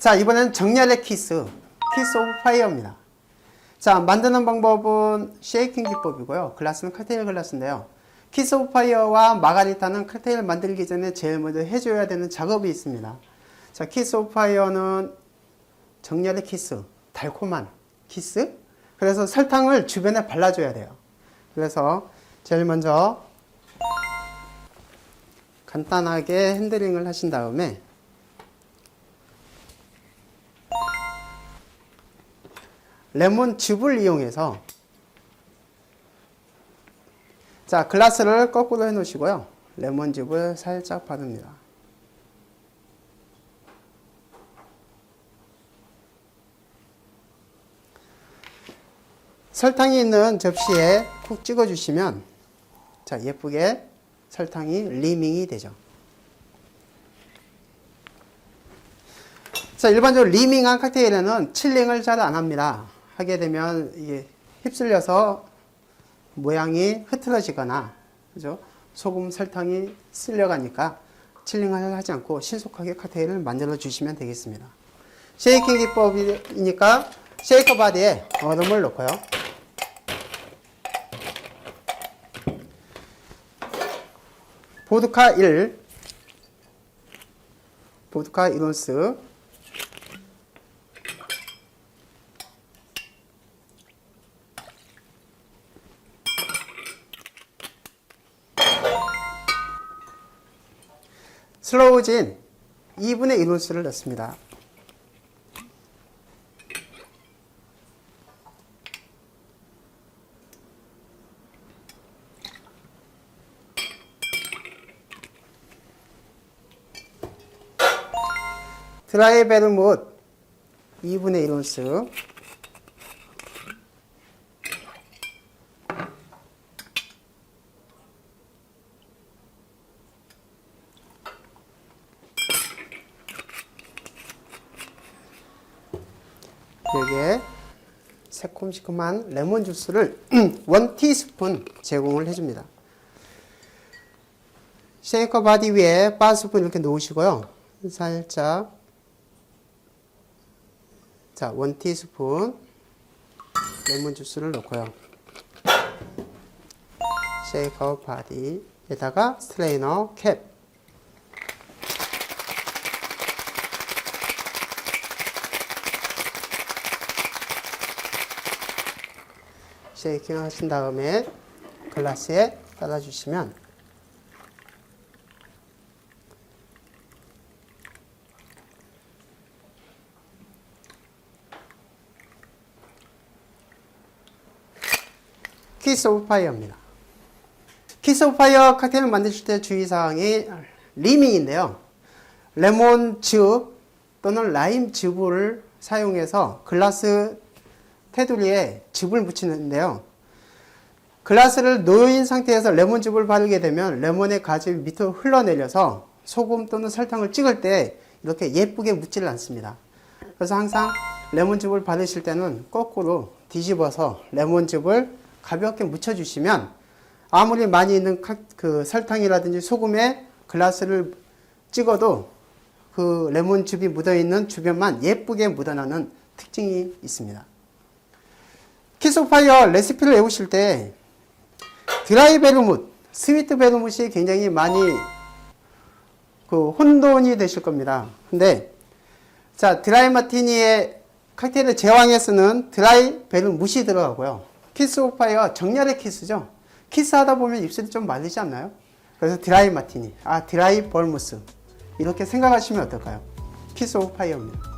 자, 이번엔 정렬의 키스, 키스 오브 파이어입니다. 자, 만드는 방법은 쉐이킹 기법이고요. 글라스는 칵테일 글라스인데요. 키스 오브 파이어와 마가리타는 칵테일 만들기 전에 제일 먼저 해줘야 되는 작업이 있습니다. 자, 키스 오브 파이어는 정렬의 키스, 달콤한 키스. 그래서 설탕을 주변에 발라줘야 돼요. 그래서 제일 먼저 간단하게 핸들링을 하신 다음에 레몬즙을 이용해서 자 글라스를 거꾸로 해 놓으시고요. 레몬즙을 살짝 바릅니다. 설탕이 있는 접시에 콕 찍어 주시면 자 예쁘게 설탕이 리밍이 되죠. 자, 일반적으로 리밍한 칵테일에는 칠링을 잘 안 합니다. 하게 되면 이게 휩쓸려서 모양이 흐트러지거나, 그죠? 소금, 설탕이 쓸려가니까 칠링을 하지 않고 신속하게 칵테일을 만들어 주시면 되겠습니다. 쉐이킹 기법이니까 쉐이커 바디에 얼음을 넣고요. 보드카 1, 보드카 1온스, 슬로우진 2분의 1온스를 넣습니다. 드라이 베르못 2분의 1온스 여기에 새콤시큼한 레몬 주스를 원 티스푼 제공을 해줍니다. 쉐이커 바디 위에 반 스푼 이렇게 놓으시고요. 살짝 자, 원 티스푼 레몬 주스를 넣고요. 쉐이커 바디에다가 스트레이너 캡 쉐이킹 하신 다음에 글라스에 따라주시면 키스 오브 파이어입니다. 키스 오브 파이어 칵테일을 만드실 때 주의사항이 리밍인데요. 레몬 즙 또는 라임 즙을 사용해서 글라스 테두리에 즙을 묻히는데요. 글라스를 놓인 상태에서 레몬즙을 바르게 되면 레몬의 가즙이 밑으로 흘러내려서 소금 또는 설탕을 찍을 때 이렇게 예쁘게 묻지를 않습니다. 그래서 항상 레몬즙을 바르실 때는 거꾸로 뒤집어서 레몬즙을 가볍게 묻혀주시면 아무리 많이 있는 카- 그 설탕이라든지 소금에 글라스를 찍어도 그 레몬즙이 묻어있는 주변만 예쁘게 묻어나는 특징이 있습니다. 키스 파이어 레시피를 외우실 때 드라이 베르뭇, 스위트 베르뭇이 굉장히 많이 그 혼돈이 되실 겁니다. 근데 자 드라이 마티니의 칵테일의 제왕에 쓰는 드라이 베르뭇이 들어가고요. 키스 오파이어 정렬의 키스죠. 키스하다 보면 입술이 좀 말리지 않나요? 그래서 드라이 마티니, 아 드라이 벌무스 이렇게 생각하시면 어떨까요? 키스 오파이어입니다.